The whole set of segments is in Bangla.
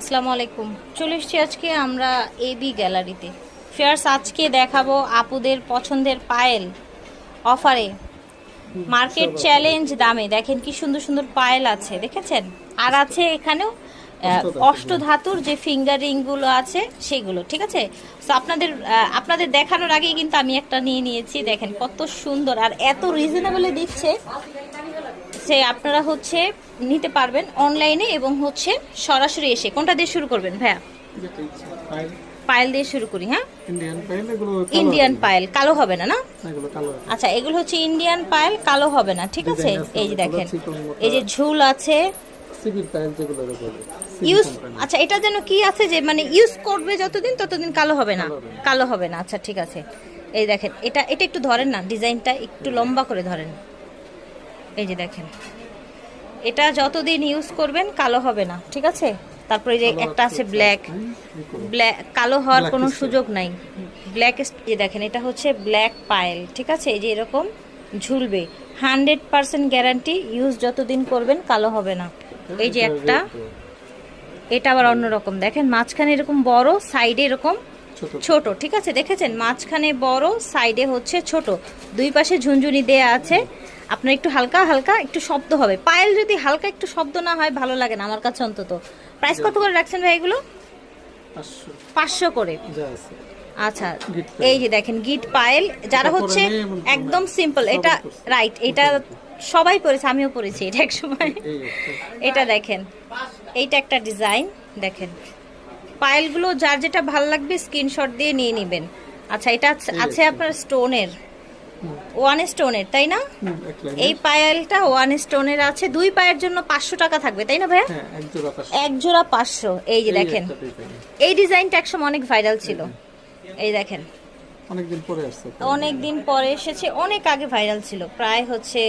আসসালামু আলাইকুম। চলে এসছি আজকে আমরা এবি গ্যালারিতে। ফেয়ার্স আজকে দেখাবো আপুদের পছন্দের পায়েল অফারে। মার্কেট চ্যালেঞ্জ দামে। দেখেন কি সুন্দর সুন্দর পায়েল আছে দেখেছেন? আর আছে এখানেও আহ, অষ্টধাতুর যে ফিঙ্গারিংগুলো আছে সেগুলো ঠিক আছে? তো আপনাদের আপনাদের দেখানোর আগেই কিন্তু আমি একটা নিয়ে নিয়েছি। দেখেন কত সুন্দর আর এত রিজনেবলে দিচ্ছে। সে আপনারা হচ্ছে নিতে পারবেন অনলাইনে এবং হচ্ছে সরাসরি এসে। কোনটা দিয়ে শুরু করবেন ভাইয়া? পায়েল দিয়ে শুরু করি হ্যাঁ? ইন্ডিয়ান পায়েল কালো হবে। না না? এগুলো কালো আচ্ছা এগুলো হচ্ছে ইন্ডিয়ান পায়েল কালো হবে না ঠিক আছে? এই যে দেখেন এই যে ঝুল আছে। ইউজ আচ্ছা এটা যেন কি আছে যে মানে ইউজ করবে যতদিন ততদিন কালো হবে না। কালো হবে না। আচ্ছা ঠিক আছে। এই দেখেন এটা এটা একটু ধরেন না ডিজাইনটা একটু লম্বা করে ধরেন। এই যে দেখেন। এটা যতদিন ইউজ করবেন কালো হবে না ঠিক আছে? তারপরে এই যে একটা আছে ব্ল্যাক ব্ল্যাক কালো হওয়ার কোনো সুযোগ নাই। ব্ল্যাক যে দেখেন এটা হচ্ছে ব্ল্যাক পায়েল ঠিক আছে? এই যে এরকম ঝুলবে। হান্ড্রেড পার্সেন্ট গ্যারান্টি ইউজ যতদিন করবেন কালো হবে না। এই যে একটা। এটা আবার অন্যরকম দেখেন মাঝখানে এরকম বড় সাইডে এরকম ছোট। ছোট ঠিক আছে? দেখেছেন? মাঝখানে বড় সাইডে হচ্ছে ছোট। দুই পাশে ঝুনঝুনি দেয়া আছে। আপনার একটু হালকা হালকা একটু শব্দ হবে। পায়েল যদি হালকা একটু শব্দ না হয় ভালো লাগে না আমার কাছে অন্তত। প্রাইস কত করে রাখছেন ভাই এগুলো? পাঁচশো। করে। আচ্ছা এই যে দেখেন গিট পায়েল যারা হচ্ছে একদম সিম্পল এটা রাইট এটা সবাই পরেছে আমিও পরেছি এটা এক সময়। এটা দেখেন এইটা একটা ডিজাইন দেখেন। পায়েলগুলো যার যেটা ভালো লাগবে স্ক্রিনশট দিয়ে নিয়ে নেবেন। আচ্ছা এটা আছে- আপনার স্টোনের ওয়ান স্টোনের তাই না? এই পায়েলটা ওয়ান স্টোনের আছে দুই পায়ের জন্য পাঁচশো টাকা থাকবে তাই না ভাইয়া হ্যাঁ এক জোড়া পাঁচশো। এই যে দেখেন। এই ডিজাইনটা একসময় অনেক ভাইরাল ছিল। এই দেখেন। অনেকদিন পরে আসছে। অনেক দিন পরে এসেছে অনেক আগে ভাইরাল ছিল প্রায় হচ্ছে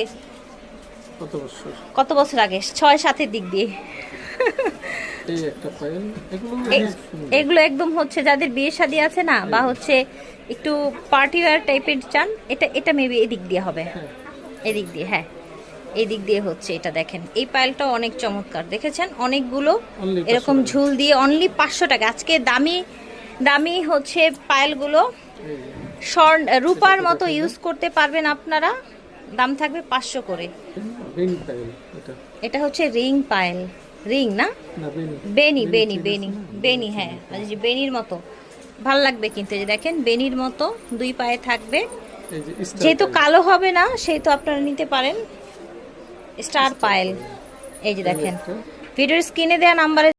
কত বছর? কত বছর আগে? ছয় সাতের দিক দিয়ে। এগুলো একদম হচ্ছে যাদের বিয়ে শাদী আছে না বা হচ্ছে একটু পার্টি ওয়্যার টাইপের চান এটা এটা মেবি এদিক দিয়ে হবে। এদিক দিয়ে হ্যাঁ। এদিক দিয়ে হচ্ছে এটা দেখেন। এই পায়েলটা অনেক চমৎকার। দেখেছেন? অনেকগুলো এরকম ঝুল দিয়ে অনলি পাঁচশো টাকা। আজকে দামি দামি হচ্ছে পায়েলগুলো। স্বর্ণ রূপার মতো ইউজ করতে পারবেন আপনারা। দাম থাকবে পাঁচশো করে। এটা। হচ্ছে রিং পায়েল। রিং না? বেনি বেনি বেনি বেনি বেনি হ্যাঁ। বেনির মতো। ভালো লাগবে কিন্তু এই যে দেখেন বেনির মতো দুই পায়ে থাকবে। যেহেতু কালো হবে না সেহেতু আপনারা নিতে পারেন। স্টার পায়েল। এই যে দেখেন। ভিডিওর স্ক্রিনে দেওয়া নাম্বারে